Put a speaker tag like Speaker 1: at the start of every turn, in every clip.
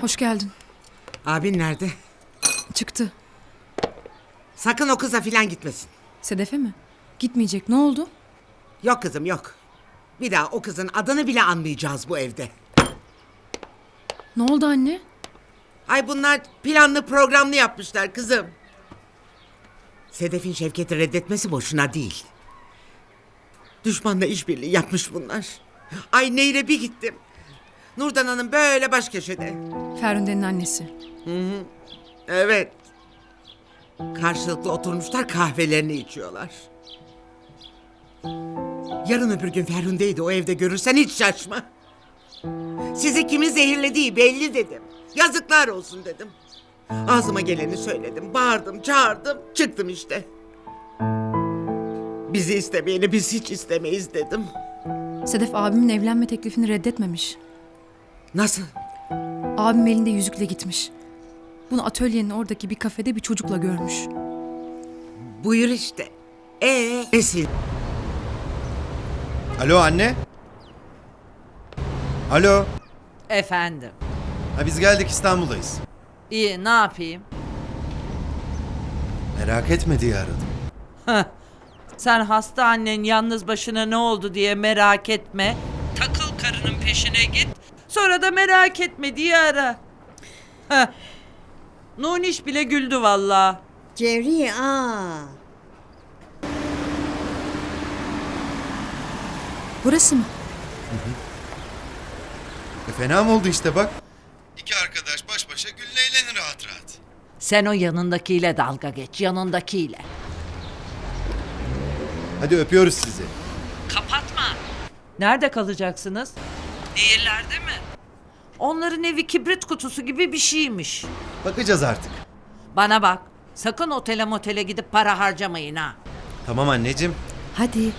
Speaker 1: Hoş geldin.
Speaker 2: Abin nerede?
Speaker 1: Çıktı.
Speaker 2: Sakın o kıza filan gitmesin.
Speaker 1: Sedef'e mi? Gitmeyecek. Ne oldu?
Speaker 2: Yok kızım yok. Bir daha o kızın adını bile anmayacağız bu evde.
Speaker 1: Ne oldu anne?
Speaker 2: Ay bunlar planlı programlı yapmışlar kızım. Sedef'in Şevket'i reddetmesi boşuna değil. Düşmanla işbirliği yapmış bunlar. Ay neyre bir gittim. Nurdan Hanım böyle baş köşede.
Speaker 1: Ferhunde'nin annesi.
Speaker 2: Evet. Karşılıklı oturmuşlar kahvelerini içiyorlar. Yarın öbür gün Ferhunde'yi o evde görürsen hiç şaşma. Sizi kimin zehirlediği belli dedim. Yazıklar olsun dedim. Ağzıma geleni söyledim. Bağırdım, çağırdım. Çıktım işte. Bizi istemeyeni biz hiç istemeyiz dedim.
Speaker 1: Sedef abimin evlenme teklifini reddetmemiş.
Speaker 2: Nasıl?
Speaker 1: Abim elinde yüzükle gitmiş. Bunu atölyenin oradaki bir kafede bir çocukla görmüş.
Speaker 2: Buyur işte. Ee, nesin?
Speaker 3: Alo anne. Alo.
Speaker 4: Efendim.
Speaker 3: Ha biz geldik İstanbul'dayız.
Speaker 4: İyi ne yapayım?
Speaker 3: Merak etme diye aradım.
Speaker 4: Sen hasta annen yalnız başına ne oldu diye merak etme. Takıl karının peşine git. Sonra da merak etme diye ara. Heh. Nuniş bile güldü valla.
Speaker 5: Cevriye aa.
Speaker 1: Burası mı?
Speaker 3: E fena mı oldu işte bak. İki arkadaş baş başa gül eğlenir rahat rahat.
Speaker 4: Sen o yanındakiyle dalga geç yanındakiyle.
Speaker 3: Hadi öpüyoruz sizi.
Speaker 4: Kapatma. Nerede kalacaksınız? Değillerde mi? Onların evi kibrit kutusu gibi bir şeymiş.
Speaker 3: Bakacağız artık.
Speaker 4: Bana bak. Sakın otele motele gidip para harcamayın ha.
Speaker 3: Tamam anneciğim.
Speaker 1: Hadi.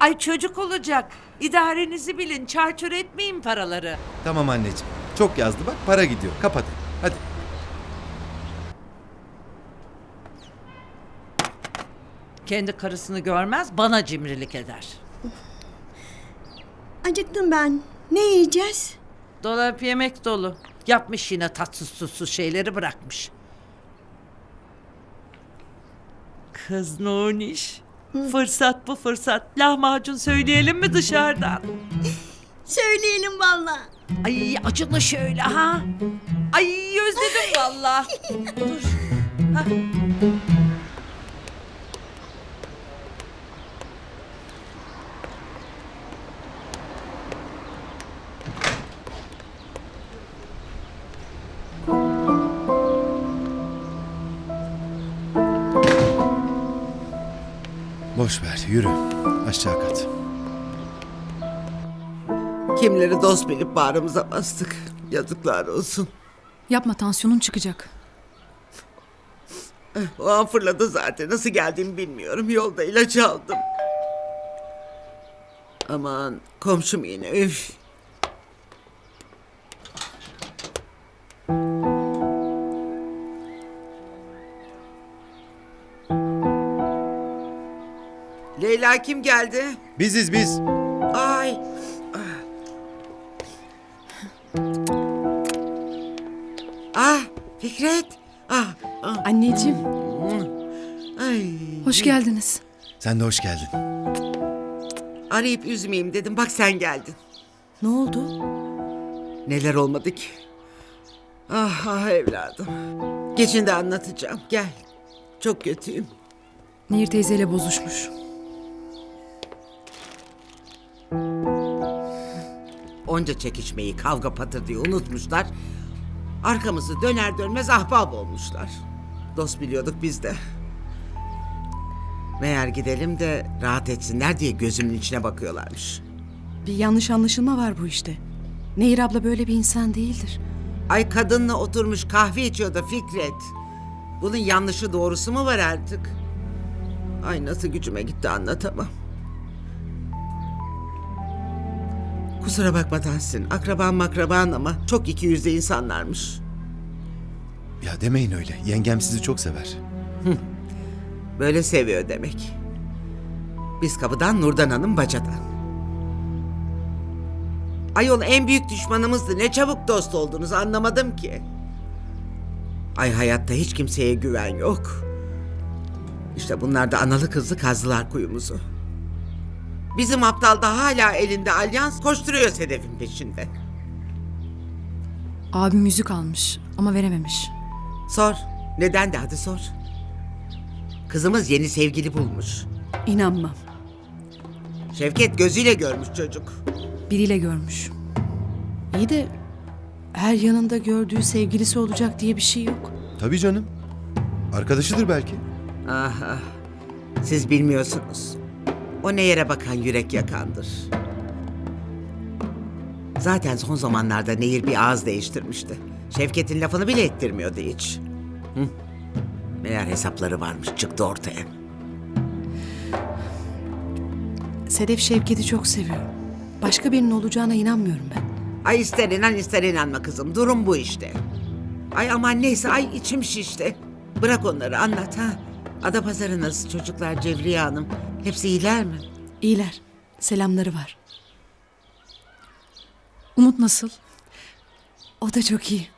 Speaker 4: Ay çocuk olacak. İdarenizi bilin. Çarçur etmeyin paraları.
Speaker 3: Tamam anneciğim. Çok yazdı bak para gidiyor. Kapat. Hadi.
Speaker 4: Kendi karısını görmez bana cimrilik eder.
Speaker 5: Acıktım ben. Ne yiyeceğiz?
Speaker 4: Dolap yemek dolu. Yapmış yine tatsız tuzsuz şeyleri bırakmış. Kız Nuniş. Fırsat bu fırsat. Lahmacun söyleyelim mi dışarıdan?
Speaker 5: Söyleyelim valla.
Speaker 4: Ay acılı şöyle ha. Ay özledim valla. Dur. Hah.
Speaker 3: Boş ver yürü. Aşağı kat.
Speaker 2: Kimleri dost bilip bağrımıza bastık. Yazıklar olsun.
Speaker 1: Yapma tansiyonun çıkacak.
Speaker 2: O an fırladı zaten. Nasıl geldiğimi bilmiyorum. Yolda ilaç aldım. Aman komşum yine üf. Leyla kim geldi?
Speaker 3: Biziz biz.
Speaker 2: Ay. Ah Fikret. Ah, ah.
Speaker 1: Anneciğim,
Speaker 2: Ay.
Speaker 1: hoş geldiniz.
Speaker 3: Sen de hoş geldin.
Speaker 2: Arayıp üzmeyeyim dedim. Bak sen geldin.
Speaker 1: Ne oldu?
Speaker 2: Neler olmadı ki? Ah ah evladım. Geçin de anlatacağım. Gel. Çok kötüyüm.
Speaker 1: Nehir teyzeyle bozuşmuş.
Speaker 2: Onca çekişmeyi kavga patır diye unutmuşlar. Arkamızı döner dönmez ahbap olmuşlar. Dost biliyorduk biz de. Meğer gidelim de rahat etsinler diye gözümün içine bakıyorlarmış.
Speaker 6: Bir yanlış anlaşılma var bu işte. Nehir abla böyle bir insan değildir.
Speaker 2: Ay kadınla oturmuş kahve içiyor da Fikret. Bunun yanlışı doğrusu mu var artık? Ay nasıl gücüme gitti anlatamam. Kusura bakma Tahsin. Akraban makraban ama çok iki yüzlü insanlarmış.
Speaker 3: Ya demeyin öyle. Yengem sizi çok sever.
Speaker 2: Böyle seviyor demek. Biz kapıdan Nurdan Hanım bacadan. Ayol en büyük düşmanımızdı. Ne çabuk dost oldunuz anlamadım ki. Ay hayatta hiç kimseye güven yok. İşte bunlar da analı kızlı kazdılar kuyumuzu. Bizim aptal da hala elinde alyans koşturuyor Sedef'in peşinde.
Speaker 1: Abim yüzük almış ama verememiş.
Speaker 2: Sor. Neden de hadi sor. Kızımız yeni sevgili bulmuş.
Speaker 6: İnanmam.
Speaker 2: Şevket gözüyle görmüş çocuk.
Speaker 1: Biriyle görmüş.
Speaker 6: İyi de her yanında gördüğü sevgilisi olacak diye bir şey yok.
Speaker 3: Tabii canım. Arkadaşıdır belki.
Speaker 2: Ah ah. Siz bilmiyorsunuz. O ne yere bakan yürek yakandır. Zaten son zamanlarda Nehir bir ağız değiştirmişti. Şevket'in lafını bile ettirmiyordu hiç. Hı. Meğer hesapları varmış çıktı ortaya.
Speaker 6: Sedef Şevket'i çok seviyor. Başka birinin olacağına inanmıyorum ben.
Speaker 2: Ay ister inan ister inanma kızım. Durum bu işte. Ay aman neyse ay içim şişti. Bırak onları anlat ha. Adapazarı nasıl çocuklar Cevriye Hanım? Hepsi iyiler mi?
Speaker 6: İyiler. Selamları var.
Speaker 1: Umut nasıl?
Speaker 6: O da çok iyi.